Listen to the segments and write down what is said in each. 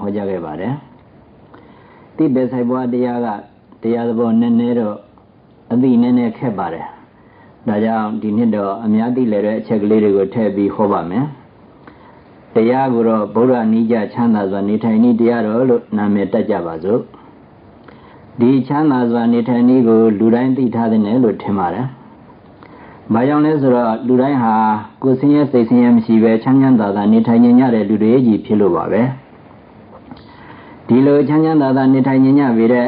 ဟောကြားခဲ့ပါတယ်တိပေဆိုင်ပွားတရားကတရားသဘောနည်းနည်းတော့အသိနည်းနည်းခက်ပါတယ်ဒါကြောင့်ဒီနှစ်တော့အများသိလည်းတဲ့အချက်ကလေးတွေကိုထည့်ပြီးဟောပါမယ်တရားကိုတော့ဗုဒ္ဓနိကြချမ်းသာစွာနေထိုင်နည်းတရားတော်လို့နာမည်တက်ကြပါစို့ဒီချမ်းသာစွာနေထိုင်နည်းကိုလူတိုင်းသိထားတဲ့လို့ထင်ပါတယ်။ဘာကြောင့်လဲဆိုတော့လူတိုင်းဟာကိုယ်ဆင်းရဲစိတ်ဆင်းရဲမရှိပဲချမ်းချမ်းသာသာနေထိုင်ကြတဲ့လူတွေကြီးဖြစ်လို့ပါပဲ။ ဒီလိုချမ်းချမ်းသာသာနေထိုင်ကြပြီတဲ့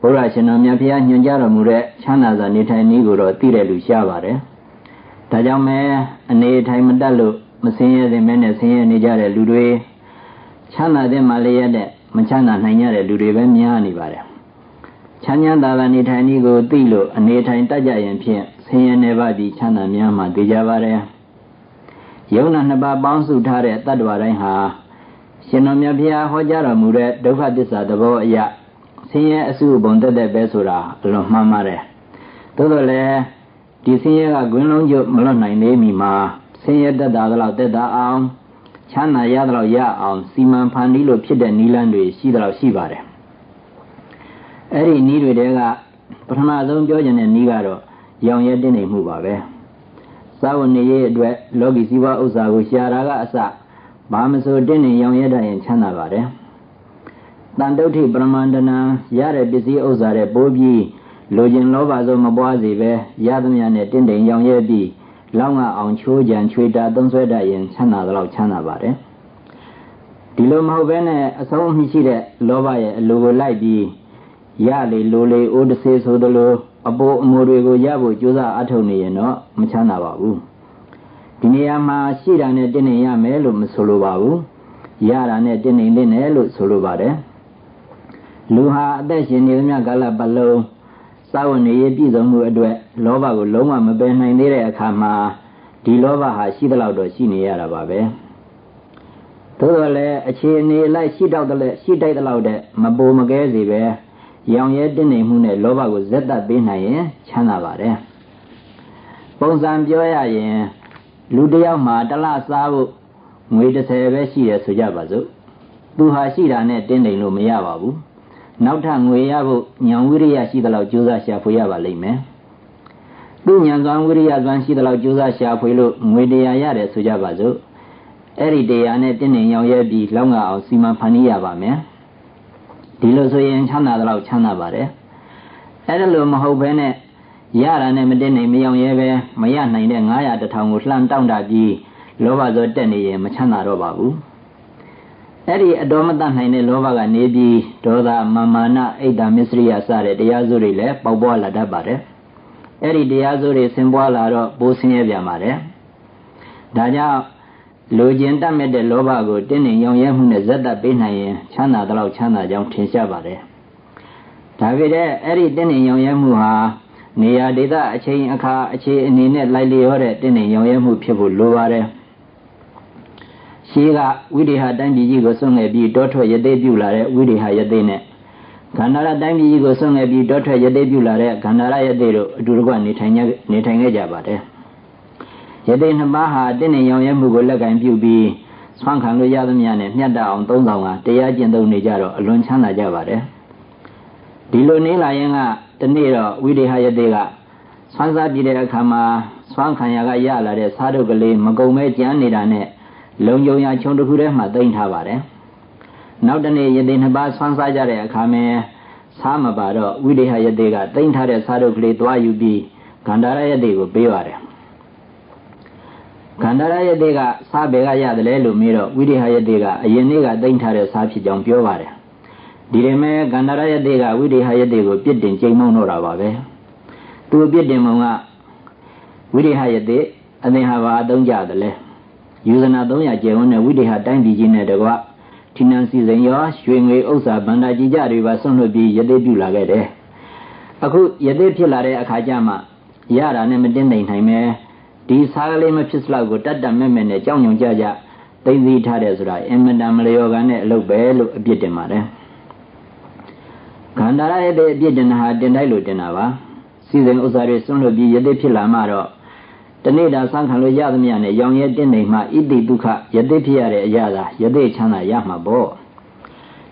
ဘုရားရှင်တော်မြတ်ဖျားညွှန်ကြားတော်မူတဲ့ချမ်းသာစွာနေထိုင်နည်းကိုတော့သိတဲ့လူရှားပါတယ်။ဒါကြောင့်မဲအနေထိုင်မတတ်လို့မဆင်းရဲတဲ့မဲနဲ့ဆင်းရဲနေကြတဲ့လူတွေချမ်းသာတဲ့မှလည်းရတဲ့မချမ်းသာနိုင်ကြတဲ့လူတွေပဲများနေပါတယ်ချမ်းချမ်းသာသာနေထိုင်နည်းကိုသိလို့အနေထိုင်တတ်ကြရင်ဖြင့်ဆင်းရဲနေပါသည်ချမ်းသာများမှသိကြပါတယ်ယုံနာနှစ်ပါးပေါင်းစုထားတဲ့တတ္တဝါတိုင်းဟာ ရှင်တော်မြတ်ဘုရားဟောကြားတော်မူတဲ့ဒုက္ခသစ္စာသဘောအရဆင်းရဲအစုဘုံတက်တဲ့ပဲဆိုတာအလွန်မှန်ပါတယ်သို့တော်လည်းဒီဆင်းရဲကဂွင်းလုံးကျမလွတ်နိုင်သေးမီမှာဆင်းရဲတက်တာတော့တက်တာအောင်ချမ်းသာရတော့ရအောင်စီမံဖန်တီးလို့ဖြစ်တဲ့နိလန်းတွေရှိတော့ရှိပါတယ်အဲ့ဒီနီးတွေတဲကပထမဆုံးပြောချင်တဲ့နီးကတော့ရောင်ရဲတင်းနေမှုပါပဲသာဝနေရဲ့အတွက်လောကီစီးပွားဥစ္စာကိုရှာတာကအစ ဘာမဆိုတင်းနေရောင်ရဲတတ်ရင်ချမ်းသာပါတယ်တန်တုဋ္ဌိပရမန္တနာရတဲ့ပစ္စည်းဥစ္စာတွေပိုးပြီးလိုချင်လောဘဆုံးမပွားစေပဲရသမျှနဲ့တင်းတိမ်ရောင်ရဲပြီးလောင်းကအောင်ချိုးကြံချွေတာသုံးဆွဲတတ်ရင်ချမ်းသာတော့ချမ်းသာပါတယ်ဒီလိုမဟုတ်ဘဲနဲ့အဆုံးမရှိတဲ့လောဘရဲ့အလိုကိုလိုက်ပြီးရလေလိုလေအိုးတဆေးဆိုသလိုအပိုးအမိုးတွေကိုရဖို့ကြိုးစားအထောက်နေရင်တော့မချမ်းသာပါဘူး ဒီနေရာမှာရှိတာနဲ့တင်းနေရမယ်လို့မဆိုလိုပါဘူးရတာနဲ့တင်းနေနေတယ်လို့ဆိုလိုပါတယ်လူဟာအသက်ရှင်နေသမျှကာလပတ်လုံးစာဝနေရပြည့်စုံမှုအတွက်လောဘကိုလုံးဝမပယ်နိုင်သေးတဲ့အခါမှာဒီလောဘဟာရှိသလောက်တော့ရှိနေရတာပါပဲသို့တော်လည်းအခြေအနေလိုက်ရှိတော့တဲ့ရှိတိုက်တဲ့လောက်တဲ့မပိုမကဲစီပဲရောင်ရဲတင်းနေမှုနဲ့လောဘကိုဇက်တက်ပေးနိုင်ရင်ချမ်းသာပါတယ်ပုံစံပြောရရင် လူတယောက်မှာတလစားဖို့ငွေ30ပဲရှိတယ်ဆိုကြပါစို့သူဟာရှိတာနဲ့တင်းတိမ်လို့မရပါဘူးနောက်ထပ်ငွေရဖို့ဉာဏ်ဝိရိယရှိသလောက်ကြိုးစားရှာဖွေရပါလိမ့်မယ်သူဉာဏ်စွမ်းဝိရိယစွမ်းရှိသလောက်ကြိုးစားရှာဖွေလို့ငွေတရားရတယ်ဆိုကြပါစို့အဲ့ဒီတရားနဲ့တင်းနေရောင်ရဲပြီးလောက်ငါအောင်စီမံဖန်တီးရပါမယ်ဒီလိုဆိုရင်ချမ်းသာတော့ချမ်းသာပါတယ်အဲ့ဒါလိုမဟုတ်ဘဲနဲ့ ရတာနဲ့မတင်နိုင်မယောင်ရဲပဲမရနိုင်တဲ့900တထောင်ကိုလှမ်းတောင့်တပြီးလောဘဇောတက်နေရင်မချမ်းသာတော့ပါဘူးအဲ့ဒီအတော်မတတ်နိုင်တဲ့လောဘကနေပြီးဒေါသမာမာနအိတ်တာမစ္စရိယစတဲ့တရားစုတွေလည်းပေါက်ပွားလာတတ်ပါတယ်အဲ့ဒီတရားစုတွေဆင်ပွားလာတော့ပိုးဆင်းရဲပြန်ပါတယ်ဒါကြောင့်လိုချင်တတ်မဲ့တဲ့လောဘကိုတင်းနေရောင်ရဲမှုနဲ့ဇက်တပ်ပေးနိုင်ရင်ချမ်းသာတော့ချမ်းသာကြောင်းထင်ရှားပါတယ်။ဒါပေမဲ့အဲ့ဒီတင်းနေရောင်ရဲမှုဟာ နေရာဒေသအချိန်အခါအခြေအနေနဲ့လိုက်လျောတဲ့တင်းနေရောင်ရဲမှုဖြစ်ဖို့လိုပါတယ်။ရှိကဝိရိဟတိုင်းပြည်ကြီးကိုစွန့်ငယ်ပြီးတောထွက်ရသေးပြုလာတဲ့ဝိရိဟရသေးနဲ့ခန္ဓာရတိုင်းပြည်ကြီးကိုစွန့်ငယ်ပြီးတောထွက်ရသေးပြုလာတဲ့ခန္ဓာရရသေးတို့အတူတကွနေထိုင်နေထိုင်ခဲ့ကြပါတယ်။ယသိနှစ်ပါးဟာတင့်နေရောင်ရဲမှုကိုလက်ကင်ပြုပြီးဆွမ်းခံလို့ရသမျှနဲ့မြတ်တအောင်သုံးဆောင်ကတရားကျင့်သုံးနေကြတော့အလွန်ချမ်းသာကြပါတယ်ဒီလိုနေလာရင်က တနေ့တော့ဝိရိဟယတိကဆွမ်းစားပြတဲ့အခါမှာဆွမ်းခံရကရလာတဲ့စားတုပ်ကလေးမကုံမဲကြမ်းနေတာနဲ့လုံကြုံရခြုံတစ်ခုထဲမှာတိမ့်ထားပါတယ်နောက်တနေ့ယတိနှစ်ပါးဆွမ်းစားကြတဲ့အခါမှာစားမပါတော့ဝိရိဟယတိကတိမ့်ထားတဲ့စားတုပ်ကလေးသွားယူပြီးဂန္ဓာရယတိကိုပေးပါတယ်ခန္ဓာရယတိကစားဘယ်ကရတယ်လဲလို့မေးတော့ဝိရိဟယတိကအရင်နေ့ကသိမ့်ထားတဲ့စားဖြစ်ကြောင်းပြောပါတယ် ဒီရင်မဲ့ခန္ဓာရယတိကဝိရိဟယတိကိုပြစ်တင်ချိန်မုံတော့တာပါပဲသူပြစ်တင်မုံကဝိရိဟယတိအသင်ဟာဘာအသုံးကြတယ်လဲယူဇနာ300ကျယ်ဝန်းတဲ့ဝိရိဟတိုင်းပြည်ကြီးနဲ့တကွထိနန်စီစဉ်ရောရွှေငွေဥစ္စာဗန္ဒာကြီးကြတွေပါဆွန့်လွတ်ပြီးယတိပြုလာခဲ့တယ်အခုယတိဖြစ်လာတဲ့အခါကျမှရတာနဲ့မတင်နိုင်နိုင်ပဲဒီစားကလေးမဖြစ်စလောက်ကိုတတ်တတ်မဲ့မဲ့နဲ့ကြောင်းညုံကြကြသိသိထားတယ်ဆိုတာအင်မတန်မလျော်ကန်တဲ့အလုပ်ပဲလို့အပြစ်တင်ပါတယ် ခန္ဓာရရဲ့အပြစ်တင်တာဟာတင်တိုက်လို့တင်တာပါစီစဉ်ဥစ္စာတွေစွန့်လွတ်ပြီးယသိဖြစ်လာမှတော့တနေ့တာစံခံလို့ရသမျှနဲ့ရောင်ရဲတင်းနေမှဣတိဒုက္ခယတိဖြစ်ရတဲ့အရာသာယတိချမ်းသာရမှာပေါ့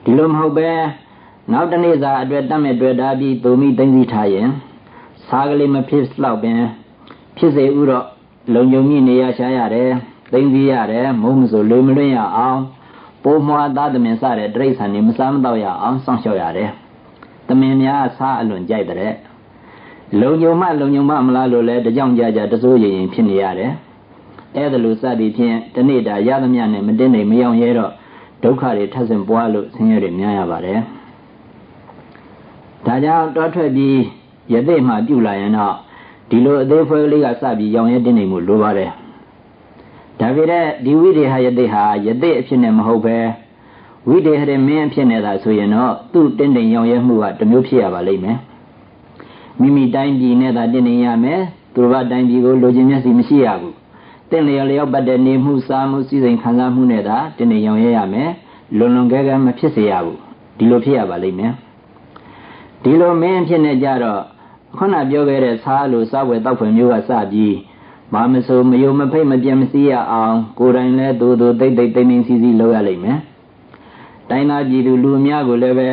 ဒီလိုမဟုတ်ပဲနောက်တနေ့စာအတွက်တတ်မဲ့တွေ့တာပြီးသူမိသိသိထားရင်စားကလေးမဖြစ်တော့ပင်ဖြစ်စေဥတော့လုံုံကြီးနေရရှာရတယ်သိသိရတယ်မုံမဆိုလွေမလွင့်ရအောင်ပိုးမွားသားသမင်စတဲ့တိရစ္ဆာန်တွေမစားမတော့ရအောင်စောင့်ရှောက်ရတယ် သမင်များစားအလွန်ကြိုက်တဲ့လုံုံမလုံုံမမလားလို့လဲတကြောင်ကြကြတစိုးရင်ရင်ဖြစ်နေရတယ်အဲ့ဒါလို့စသည်ဖြင့်တနေ့တာရသမျှနဲ့မတင်းနေမယောင်ရဲတော့ဒုက္ခတွေထပ်ဆင့်ပွားလို့ဆင်းရဲတွေများရပါတယ်ဒါကြောင့်တောထွက်ပြီးယသိမှပြုလာရင်တော့ဒီလိုအသေးဖွဲကလေးကစပြီးရောင်ရဲတင်းနေမှုလိုပါတယ်ဒါပေမဲ့ဒီဝိရိဟယသိဟာယသိအဖြစ်နဲ့မဟုတ်ပဲ ဝိတေဟရမင်းအဖြစ်နဲ့သာဆိုရင်တော့သူ့တင်းတင်းရောင်ရဲမှုကတမျိုးဖြစ်ရပါလိမ့်မယ်မိမိတိုင်းပြည်နဲ့သာတင်းတင်းရမယ်သူတို့ကတိုင်းပြည်ကိုလိုချင်မျက်စိမရှိရဘူးတင့်လျော်လျောက်ပတ်တဲ့နေမှုစားမှုစည်းစိမ်ခံစားမှုနဲ့သာတင်းတင်းရောင်ရဲရမယ်လွန်လွန်ကဲကဲမဖြစ်စေရဘူးဒီလိုဖြစ်ရပါလိမ့်မယ်ဒီလိုမင်းဖြစ်နေကြတော့ခုနပြောခဲ့တဲ့စားလို့စားဝယ်တောက်ဖွယ်မျိုးကစပြီးဘာမဆိုမယုံမဖိတ်မပြတ်မစည်းရအောင်ကိုယ်တိုင်လည်းတူတူတိတ်တိတ်တိမ်တိမ်စီစီလုပ်ရလိမ့်မယ် တိုင်းသားပြည်သူလူအများကိုလည်းပဲ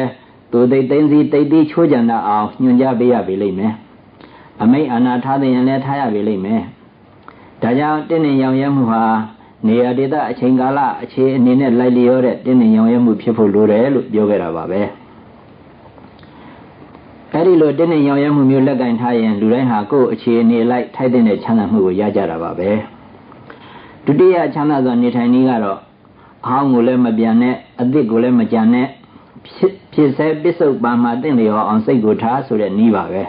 တူတိတ်တိမ်စီတိတ်တိချိုးကြံတတ်အောင်ညွှန်ကြားပေးရပေလိမ့်မယ်အမိတ်အာနာထားတဲ့ရင်လည်းထားရပေလိမ့်မယ်ဒါကြောင့်တင်းနေရောင်ရဲမှုဟာနေရာဒေသအချိန်ကာလအခြေအနေနဲ့လိုက်လျောတဲ့တင်းနေရောင်ရဲမှုဖြစ်ဖို့လိုတယ်လို့ပြောခဲ့တာပါပဲ။အဲဒီလိုတင်းနေရောင်ရမှုမျိုးလက်ကင်ထားရင်လူတိုင်းဟာကိုယ့်အခြေအနေလိုက်ထိုက်တဲ့ချမ်းသာမှုကိုရကြတာပါပဲဒုတိယချမ်းသာစွာနေထိုင်နည်းကတော့ အောင်းကိုလည်းမပြန်နဲ့အသစ်ကိုလည်းမကြံနဲ့ဖြစ်စေပစ္စုပန်မှာတင့်လျော်အောင်စိတ်ကိုထားဆိုတဲ့နည်းပါပဲ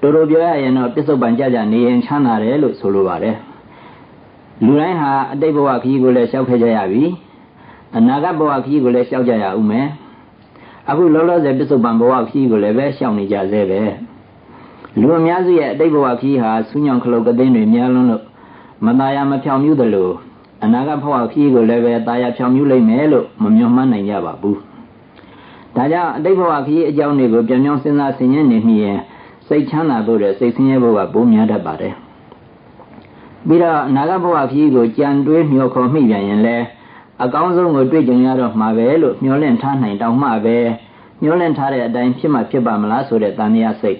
တို့တို့ပြောရရင်တော့ပစ္စုပန်ကြကြနေရင်ချမ်းသာတယ်လို့ဆိုလိုပါတယ်လူတိုင်းဟာအတိတ်ဘဝခကြီးကိုလည်းလျှောက်ခဲ့ကြရပြီအနာဂတ်ဘဝခကြီးကိုလည်းလျှောက်ကြရဦးမယ်အခုလောလောဆယ်ပစ္စုပန်ဘဝခကြီးကိုလည်းပဲလျှောက်နေကြသေးပဲလူအများစုရဲ့အတိတ်ဘဝခကြီးဟာဆူးညောင်ခလုတ်ကသိန်းတွေများလွန်းလို့မသားရမဖြောင်မြူးသလို့ အနာဂတ်ဘဝခရီးကိုလည်းပဲတာယာဖြောင်မြူးလိုက်မယ်လို့မမျှော်မှန်းနိုင်ကြပါဘူးဒါကြောင့်အတိတ်ဘဝခရီးအကြောင်းတွေကိုပြန်ပြောင်းစဉ်းစားဆင်ခြင်နေမိရင်စိတ်ချမ်းသာဖို့တဲ့စိတ်ဆင်းရဲဖို့ကပိုများတတ်ပါတယ်ပြီးတော့အနာဂတ်ဘဝခရီးကိုကြံတွေးမျှော်ခေါ်မိပြန်ရင်လည်းအကောင်းဆုံးကိုတွေ့ကြုံရတော့မှာပဲလို့မျှော်လင့်ထားနိုင်တောင်မှပဲမျှော်လင့်ထားတဲ့အတိုင်းဖြစ်မှဖြစ်ပါမလားဆိုတဲ့တန်မြတ်စိတ်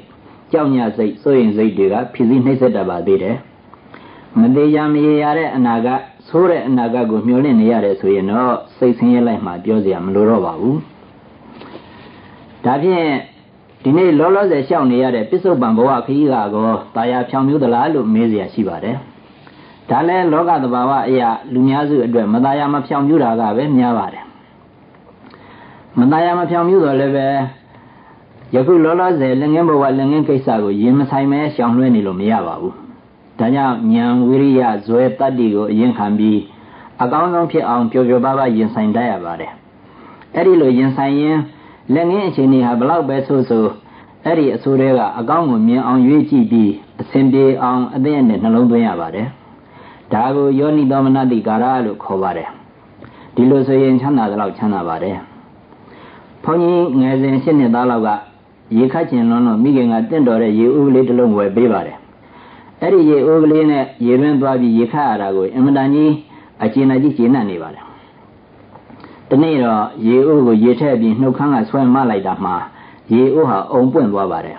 ကြောက်ညစိတ်စိုးရိမ်စိတ်တွေကဖြစ်စည်းနှိမ့်ဆက်တတ်ပါသေးတယ်မသေးရမရေရတဲ့အနာဂတ် ဆိုးတဲ့အနာဂတ်ကိုမျှော်လင့်နေရတယ်ဆိုရင်တော့စိတ်ဆင်းရဲလိုက်မှပြောစရာမလိုတော့ပါဘူးဒါဖြင့်ဒီနေ့လောလောဆယ်ရှောက်နေရတဲ့ပစ္စုပန်ဘဝခရီးကောတာယာဖြောင်မျိုးသလားလို့မေးစရာရှိပါတယ်ဒါလည်းလောကသဘာဝအရာလူများစုအတွက်မသားရမဖြောင်ပြူတာကပဲများပါတယ်မသားရမဖြောင်ပြူတော့လည်းပဲယခုလောလောဆယ်လက်ငင်းဘဝလက်ငင်းကိစ္စကိုရင်မဆိုင်မဲရှောင်လွှဲနေလို့မရပါဘူး ဒါကြောင့်ဉာဏ်ဝိရိယဇွဲတတ္တိကိုအရင်ခံပြီးအကောင်းဆုံးဖြစ်အောင်ပျော်ပျော်ပါးပါးရင်ဆိုင်တတ်ရပါတယ်အဲ့ဒီလိုရင်ဆိုင်ရင်လက်ငင်းအခြေအနေဟာဘလောက်ပဲဆိုဆိုအဲ့ဒီအဆိုးတွေကအကောင်းကိုမြင်အောင်ရွေးကြည့်ပြီးအစဉ်ပြေအောင်အသိအနဲ့နှလုံးသွင်းရပါတယ်ဒါကိုယောနိသောမနတိကာရလို့ခေါ်ပါတယ်ဒီလိုဆိုရင်ချမ်းသာသလောက်ချမ်းသာပါတယ်ဘုန်းကြီးငယ်စဉ်ရှင်းနှစ်သားလောက်ကရေခတ်ကျင်လွန်းလို့မိခင်ကတင့်တော်တဲ့ရေဦးကလေးတစ်လုံးဝယ်ပေးပါတယ် အဲ့ဒီရေဦးကလေးနဲ့ရေရင်းသွားပြီးရေခတ်ရတာကိုအင်မတန်ကြီးအကျဉ်းအကြီးကျဉ်းနေပါတယ်တနေ့တော့ရေဦးကိုရေထည့်ပြီးနှုတ်ခမ်းကဆွဲမလိုက်တာမှရေဦးဟာအုံပွင့်သွားပါတယ်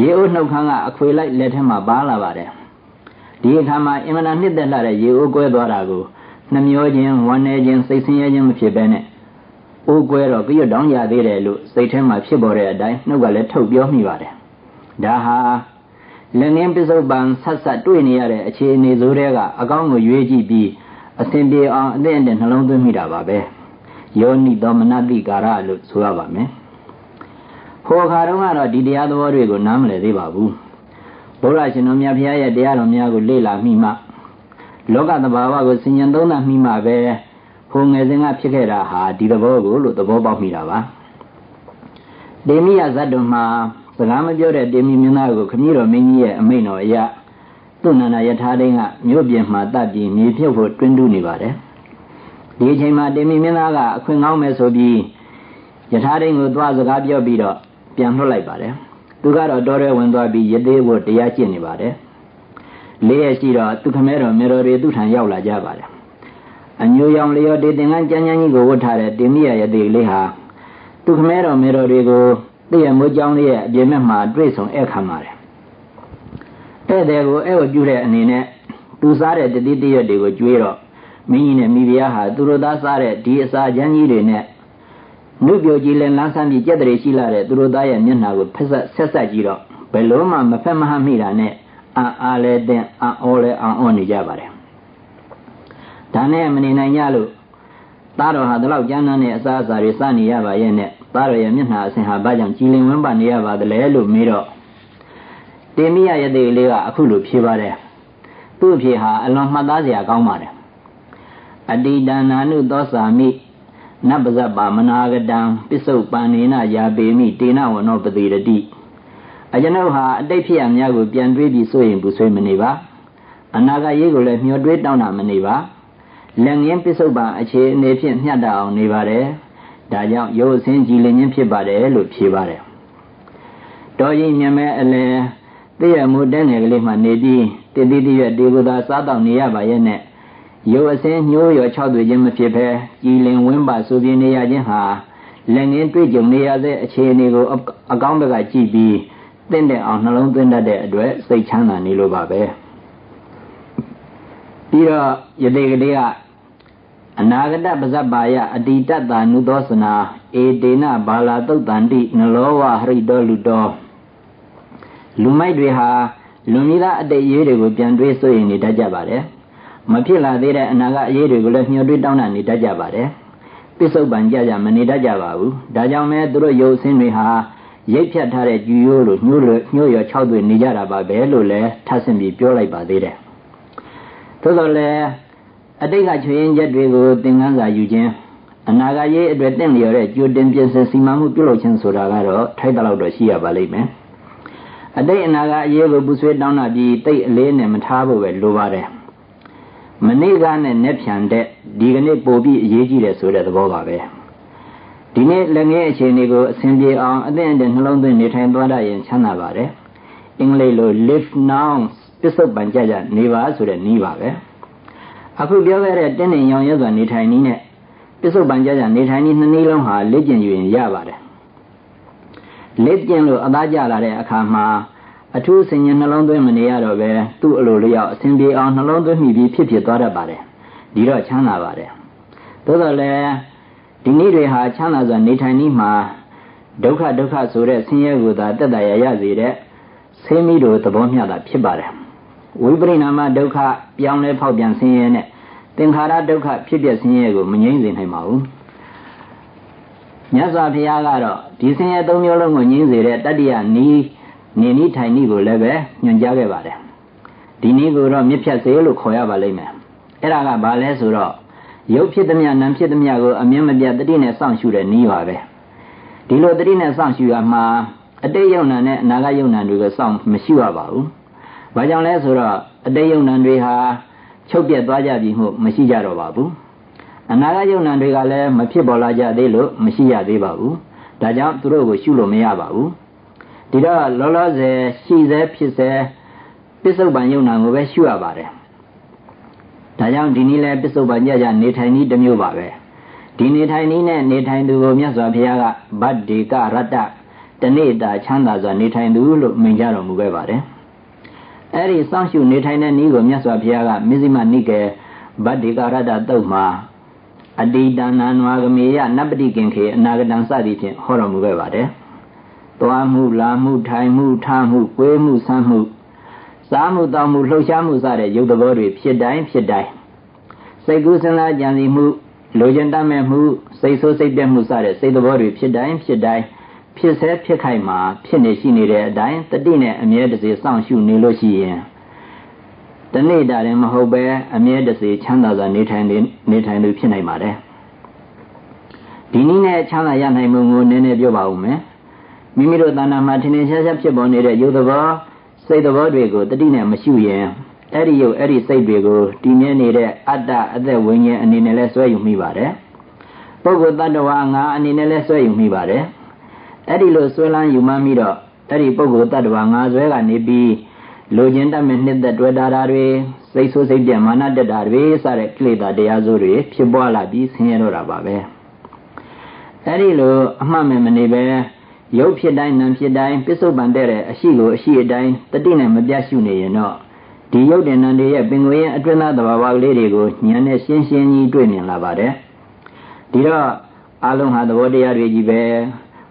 ရေဦးနှုတ်ခမ်းကအခွေလိုက်လက်ထဲမှာပါလာပါတယ်ဒီအခါမှာအင်မတန်နှစ်သက်လာတဲ့ရေအိုးကွဲသွားတာကိုနှမျောခြင်းဝမ်းနည်းခြင်းစိတ်ဆင်းရဲခြင်းမဖြစ်ဘဲနဲ့အိုးကွဲတော့ပြည့်တောင်းကြသေးတယ်လို့စိတ်ထဲမှာဖြစ်ပေါ်တဲ့အတိုင်းနှုတ်ကလည်းထုတ်ပြောမိပါတယ်ဒါဟာ လက်ငင်းပစ္စုပန်ဆက်ဆက်တွေ့နေရတဲ့အခြေအနေဆိုတဲ့ကအကောင်းကိုရွေးကြည့်ပြီးအစဉ်ပြေအောင်အသင့်အတင့်နှလုံးသွင်းမိတာပါပဲယောနိသောမနတိကာရလို့ဆိုရပါမယ်ဟိုအခါတုန်းကတော့ဒီတရားသဘောတွေကိုနားမလည်သေးပါဘူးဘုရားရှင်တော်မြတ်ဘုရားရဲ့တရားတော်များကိုလေ့လာမိမှလောကသဘာဝကိုစဉ်းကျင်သုံးသပ်မိမှပဲဘုံငယ်စဉ်ကဖြစ်ခဲ့တာဟာဒီသဘောကိုလို့သဘောပေါက်မိတာပါဒေမိယဇတ်တော်မှာ စကားမပြောတဲ့ဒေမိမင်းသားကိုခမည်းတော်မင်းကြီးရဲ့အမိန့်တော်အရသူ့နန္ဒယထာဒိန်ကမြို့ပြင်မှာတပ်ပြီးမြေပြုတ်ဖို့တွင်းတူးနေပါတယ်ဒီအချိန်မှာဒေမိမင်းသားကအခွင့်ကောင်းမယ်ဆိုပြီးယထာဒိန်ကိုသွားစကားပြောပြီးတော့ပြန်လွှတ်လိုက်ပါတယ်သူကတော့တော်ရဲဝင်သွားပြီးရသေးဖို့တရားကျင့်နေပါတယ်လေးရက်ရှိတော့သူခမဲတော်မေတော်တွေသူ့ထံရောက်လာကြပါတယ်အညိုရောင်လျော်တေတင်ကန်းကြမ်းကြမ်းကြီးကိုဝတ်ထားတဲ့တင်မိရရဲ့တေလေးဟာသူခမဲတော်မေတော်တွေကို တည့်ရမိုးကြောင်းလေးရဲ့အပြင်ဘက်မှာတွေ့ဆုံဧခံပါတယ်ဧည့်သည်ကိုဧဝပြုတဲ့အနေနဲ့သူစားတဲ့တတိတရွတ်တွေကိုကျွေးတော့မင်းကြီးနဲ့မိဖုရားဟာသူတို့သားစားတဲ့ဒီအစာချမ်းကြီးတွေနဲ့နှုတ်ပြကြီးလည်းလမ်းဆန်းပြီးကြက်တရေရှိလာတဲ့သူတို့သားရဲ့မျက်နှာကိုဖက်ဆက်ဆက်ဆက်ကြည့်တော့ဘယ်လို့မှမဖက်မဟမိတာနဲ့အာအားလဲတဲ့အံ့ဩလဲအံ့ဩနေကြပါတယ်ဒါနဲ့မနေနိုင်ကြလို့သားတော်ဟာဒီလောက်ကျမ်းမ်းတဲ့အစားအစာတွေစနေရပါရဲ့နဲ့ သားတော်ရဲ့မျက်နှာအဆင်ဟာဘာကြောင့်ကြည်လင်ဝန်းပါနေရပါသလဲလို့မေးတော့တင်မိရရဲ့တေလေးကအခုလိုဖြေပါတယ်သူ့အဖြေဟာအလွန်မှတ်သားစရာကောင်းပါတယ်အတိတနာနုသောစာမိနပဇပမနာဂတံပစ္စုပန်နေနယာပေမိတေနဝနောပတိရတိအကျွန်ုပ်ဟာအတိတ်ဖြစ်ရများကိုပြန်တွေးပြီးဆိုရင်ဘူးဆွေးမနေပါအနာဂတ်ရေးကိုလည်းမျှော်တွေးတောင်းတာမနေပါလက်ငင်းပစ္စုပန်အခြေအနေဖြင့်မျှတအောင်နေပါတယ် ဒါကြောင့်ရုပ်အစင်းကြည်လင်ခြင်းဖြစ်ပါတယ်လို့ဖြေပါတယ်တော်ရင်မြမဲအလဲသိရမှုတဲ့ငယ်ကလေးမှနေပြီးတည်တည်တည်းဒီကုသာစားတော့နေရပါရဲ့နဲ့ရုပ်အစင်းညှိုးရော၆တွေ့ခြင်းမဖြစ်ဘဲကြည်လင်ဝင်းပါဆိုပြနေရခြင်းဟာလက်ငင်းတွေ့ကြုံနေရတဲ့အခြေအနေကိုအကောင်းဘက်ကကြည့်ပြီးတင့်တဲ့အောင်နှလုံးသွင်းတတ်တဲ့အတွက်စိတ်ချမ်းသာနေလို့ပါပဲပြီးတော့ယတိကလေးက အနာဂတပဇ္ဇပါယအတိတတနုသောစနာဧတေနဘာလာတုတ်တန္တိနလောဝဟရိတောလူတော်လူမိုက်တွေဟာလူမိသားအတိတ်ရေးတွေကိုပြန်တွေးဆိုရင်နေတတ်ကြပါတယ်မဖြစ်လာသေးတဲ့အနာဂတ်အရေးတွေကိုလည်းညှို့တွေးတောင်းတနေတတ်ကြပါတယ်ပစ္စုပန်ကြကြမနေတတ်ကြပါဘူးဒါကြောင့်မဲသူတို့ရုပ်ဆင်းတွေဟာရိပ်ဖြတ်ထားတဲ့ကြူရိုးလိုညှို့လို့ညှို့ရ၆သွေနေကြတာပါပဲလို့လည်းထပ်ဆင့်ပြီးပြောလိုက်ပါသေးတယ်သို့တော်လည်း အတိတ်ကချွေရင်ချက်တွေကိုသင်ခန်းစာယူခြင်းအနာဂတ်ရေးအတွက်တင့်လျော်တဲ့ကြိုတင်ပြင်ဆင်စီမံမှုပြုလုပ်ခြင်းဆိုတာကတော့ထိုက်တလောက်တော့ရှိရပါလိမ့်မယ်အတိတ်အနာဂတ်အရေးကိုပူဆွေးတောင်းတာပြီးတိတ်အလေးနဲ့မထားဖို့ပဲလိုပါတယ်မနေ့ကနဲ့နဲ့ဖြန်တဲ့ဒီကနေ့ပို့ပြီးအရေးကြီးတယ်ဆိုတဲ့သဘောပါပဲဒီနေ့လက်ငယ်အခြေအနေကိုအဆင်ပြေအောင်အသင့်အတင့်နှလုံးသွင်းနေထိုင်သွားတတ်ရင်ချမ်းသာပါတယ်အင်္ဂလိပ်လို live now ပစ္စုပန်ကြကြနေပါဆိုတဲ့နည်းပါပဲ အခုပြောခဲ့တဲ့တင်းနေရောင်ရွစွာနေထိုင်နည်းနဲ့ပစ္စုပန်ကြကြနေထိုင်နည်းနှစ်နည်းလုံးဟာလက်ကျင်ယူရင်ရပါတယ်လက်ကျင်လို့အသားကျလာတဲ့အခါမှာအထူးဆင်ញနှလုံးသွင်းမနေရတော့ပဲသူ့အလိုလျောက်အစဉ်ပြေအောင်နှလုံးသွင်းမိပြီးဖြစ်ဖြစ်သွားတတ်ပါတယ်ဒီတော့ချမ်းသာပါတယ်သို့တော်လည်းဒီနည်းတွေဟာချမ်းသာစွာနေထိုင်နည်းမှာဒုက္ခဒုက္ခဆိုတဲ့ဆင်းရဲကိုသာတက်တရရစေတဲ့ဆင်းမိတို့သဘောမျှတာဖြစ်ပါတယ် ဝိပရိနာမဒုက္ခပြောင်းလဲဖောက်ပြန်ဆင်းရဲနဲ့သင်္ခါရဒုက္ခဖြစ်ပြဆင်းရဲကိုမငြိမ့်စေနိုင်ပါဘူးမြတ်စွာဘုရားကတော့ဒီဆင်းရဲသုံးမျိုးလုံးကိုငြိမ့်စေတဲ့တတ္တိယနီးနေနီးထိုင်နီးကိုလည်းပဲညွှန်ကြားခဲ့ပါတယ်ဒီနည်းကိုတော့မြစ်ဖြတ်စေလို့ခေါ်ရပါလိမ့်မယ်အဲ့ဒါကဘာလဲဆိုတော့ရုပ်ဖြစ်သည်မြနာဖြစ်သည်မြကိုအမြင်မပြတ်တတိနဲ့စောင့်ရှုတဲ့နည်းပါပဲဒီလိုတတိနဲ့စောင့်ရှုရမှာအတိတ်ယုံနာနဲ့အနာဂတ်ယုံနာတွေကိုစောင့်မရှိရပါဘူး။ ဘာကြောင့်လဲဆိုတော့အတိတ်ယုံနာတွေဟာချုပ်ပြတ်သွားကြပြီမှုမရှိကြတော့ပါဘူး။အနာဂတ်ယုံနာတွေကလည်းမဖြစ်ပေါ်လာကြသေးလို့မရှိရသေးပါဘူး။ဒါကြောင့်သူတို့ကိုရှုလို့မရပါဘူး။ဒီတော့လောလောဆယ်ရှိစေဖြစ်စေပစ္စုပန်ယုံနာကိုပဲရှုရပါတယ်။ဒါကြောင့်ဒီနည်းလဲပစ္စုပန်ကြကြနေထိုင်နည်းတစ်မျိုးပါပဲ။ဒီနေထိုင်နည်းနဲ့နေထိုင်သူကိုမြတ်စွာဘုရားကဗတ္တိကရတ္တတနေ့တာချမ်းသာစွာနေထိုင်သူလို့မိန့်ကြတော်မူခဲ့ပါတယ်။ အဲဒီစောင့်ရှုနေထိုင်တဲ့နည်းကိုမြတ်စွာဘုရားကမဇ္ဈိမနိကေဗတ္တိကရတ္တတုတ်မှာအတိတဏနဝဂမေယနပတိကင်ခေအနာဂတံစသည်ဖြင့်ဟောတော်မူခဲ့ပါတယ်။သွားမှုလာမှုထိုင်မှုထားမှု၊ကိုယ်မှုဆမ်းမှုစားမှုတောင်းမှုလှုပ်ရှားမှုစတဲ့ရုပ်သဘောတွေဖြစ်တိုင်းဖြစ်တိုင်းစိတ်ကူးစဉ်းစားကြံစည်မှုလိုချင်တတ်မဲ့မှုစိတ်ဆိုးစိတ်ပြတ်မှုစတဲ့စိတ်သဘောတွေဖြစ်တိုင်းဖြစ်တိုင်း ဖြစ်ဆဲဖြစ်ခိုက်မှာဖြစ်နေရှိနေတဲ့အတိုင်းတတိနဲ့အမြဲတစေစောင့်ရှုနေလို့ရှိရင်တနေ့တာရင်မဟုတ်ပဲအမြဲတစေချမ်းသာစွာနေထိုင်နေထိုင်သူဖြစ်နိုင်ပါတယ်ဒီနည်းနဲ့ချမ်းသာရနိုင်မှုကိုနည်းနည်းပြောပါဦးမယ်မိမိတို့တဏ္ဍာမှာထင်ထင်ရှားရှားဖြစ်ပေါ်နေတဲ့ရုပ်သဘောစိတ်သဘောတွေကိုတတိနဲ့မရှုရင်အဲ့ဒီရုပ်အဲ့ဒီစိတ်တွေကိုတည်မြဲနေတဲ့အတ္တအသက်ဝိညာဉ်အနေနဲ့လဲဆွဲယူမိပါတယ်ပုဂ္ဂိုလ်တ attva ငါအနေနဲ့လဲဆွဲယူမိပါတယ် အဲ့ဒီလိုဆွဲလန်းယူမှမိတော့အဲ့ဒီပုဂ္ဂိုလ်တ attva ငါဆွဲကနေပြီးလိုချင်တတ်မဲ့နှစ်သက်တွေ့တာတွေစိတ်ဆိုးစိတ်ပြမာနတက်တာတွေစတဲ့ကိလေသာတရားစိုးတွေဖြစ်ပွားလာပြီးဆင်းရဲတော့တာပါပဲအဲ့ဒီလိုအမှတ်မဲ့မနေပဲရုပ်ဖြစ်တိုင်းနာမ်ဖြစ်တိုင်းပစ္စုပန်တဲ့တဲ့အရှိကိုအရှိအတိုင်းတတိနဲ့မပြတ်ရှုနေရင်တော့ဒီရုပ်တဏ္ဍတွေရဲ့ပင်ကိုယ်ရဲ့အတွင်းသားသဘာဝကလေးတွေကိုဉာဏ်နဲ့ရှင်းရှင်းကြီးတွေ့မြင်လာပါတယ်ဒီတော့အလုံးဟာသဘောတရားတွေကြီးပဲ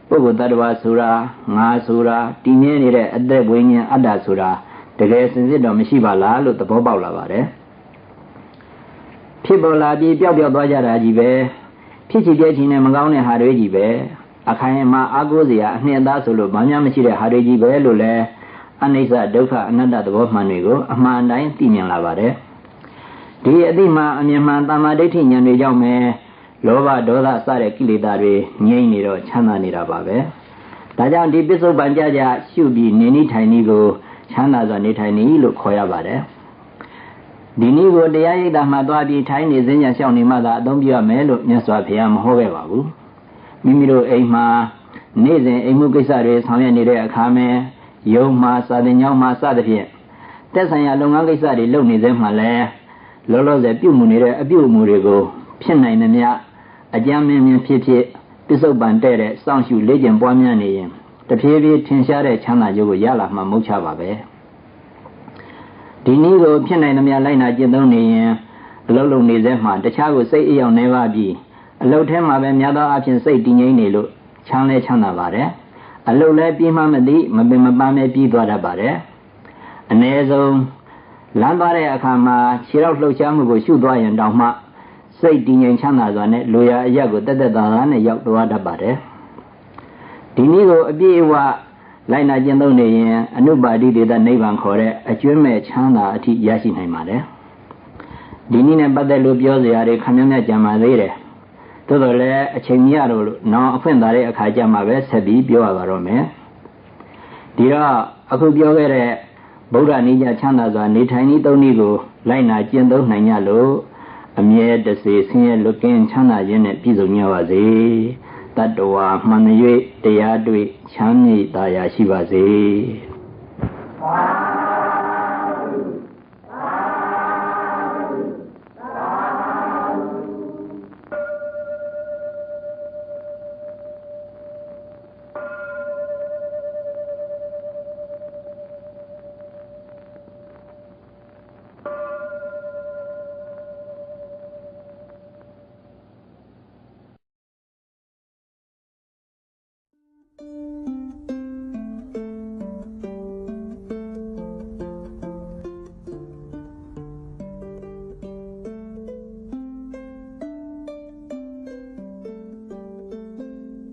ပုဂ္ဂိုလ်တ attva ဆိုတာငါဆိုတာတည်မြဲနေတဲ့အသက်ဝိညာဉ်အတ္တဆိုတာတကယ်စင်စစ်တော့မရှိပါလားလို့သဘောပေါက်လာပါတယ်ဖြစ်ပေါ်လာပြီးပျောက်ပျောက်သွားကြတာကြီးပဲဖြစ်ချင်ပြည့်ချင်နဲ့မကောင်းတဲ့ဟာတွေကြီးပဲအခိုင်အမာအာကိုးစရာအနှစ်သားဆိုလို့ဘာမှမရှိတဲ့ဟာတွေကြီးပဲလို့လဲအနိစ္စဒုက္ခအနတ္တသဘောမှန်တွေကိုအမှန်တိုင်းသိမြင်လာပါတယ်ဒီအတိမှအမြင်မှန်တမ္မာဒိဋ္ဌိဉာဏ်တွေကြောင့်ပဲ လောဘဒေါသစတဲ့ကိလေသာတွေငြိမ့်နေတော့ချမ်းသာနေတာပါပဲဒါကြောင့်ဒီပစ္စုပန်ကြကြရှုပြီးနေနိထိုင်နည်းကိုချမ်းသာစွာနေထိုင်နည်းလို့ခေါ်ရပါတယ်ဒီနည်းကိုတရားရိပ်တာမှသွားပြီးထိုင်နေစဉ္ညာလျှောက်နေမှသာအသုံးပြရမယ်လို့မြတ်စွာဘုရားမဟောခဲ့ပါဘူးမိမိတို့အိမ်မှာနေ့စဉ်အိမ်မှုကိစ္စတွေဆောင်ရွက်နေတဲ့အခါမှာယုံမှာစာသင်ကျောင်းမှာစသဖြင့်တက်ဆိုင်ရာလုပ်ငန်းကိစ္စတွေလုပ်နေသေးမှလည်းလောလောဆယ်ပြုမှုနေတဲ့အပြုအမူတွေကိုဖြစ်နိုင်သမျှ အကြမ်းမင်းမင်းဖြစ်ဖြစ်ပစ္စုပန်တဲ့တဲ့စောင့်ရှုလေ့ကျင့်ပွားများနေရင်တဖြည်းဖြည်းထင်ရှားတဲ့ချမ်းသာကြိုးကိုရလာမှမဟုတ်ချပါပဲဒီနည်းကိုဖြစ်နိုင်သမျှလိုက်နာကျင့်သုံးနေရင်အလုံးလုံးနေစေမှတခြားကိုစိတ်အယောင်နေပါပြီးအလုတ်ထဲမှာပဲများသောအားဖြင့်စိတ်တည်ငြိမ်နေလို့ချမ်းလဲချမ်းသာပါတယ်အလုတ်လဲပြီးမှမသိမပင်မပန်းပဲပြီးသွားတတ်ပါတယ်အ ਨੇ ဆုံးလမ်းသွားတဲ့အခါမှာခြေရောက်လှုပ်ရှားမှုကိုရှုသွားရင်တောင်မှ စိတ်တည်ငြိမ်ချမ်းသာစွာနဲ့လိုရာအရက်ကိုတက်တက်သာသာနဲ့ရောက်သွားတတ်ပါတယ်ဒီနည်းကိုအပြည့်အဝလိုက်နာကျင့်သုံးနေရင်အနုပါတိတေတနိဗ္ဗာန်ခေါ်တဲ့အကျွမ်းမဲ့ချမ်းသာအထိရရှိနိုင်ပါတယ်ဒီနည်းနဲ့ပတ်သက်လို့ပြောစရာတွေခမည်းမြတ်ကြံပါသေးတယ်သို့တော်လည်းအချိန်ကြီးရလို့နောင်အခွင့်သာတဲ့အခါကျမှပဲဆက်ပြီးပြောရပါတော့မယ်ဒီတော့အခုပြောခဲ့တဲ့ဗုဒ္ဓနိယချမ်းသာစွာနေထိုင်ဤသုံးနည်းကိုလိုက်နာကျင့်သုံးနိုင်ကြလို့ အမြဲတစေဆင်းရဲလွတ်ကင်းချမ်းသာခြင်းနဲ့ပြည့်စုံကြပါစေတတ္တဝါမှန်၍တရားတွေ့ချမ်းမြေ့သာယာရှိပါစေ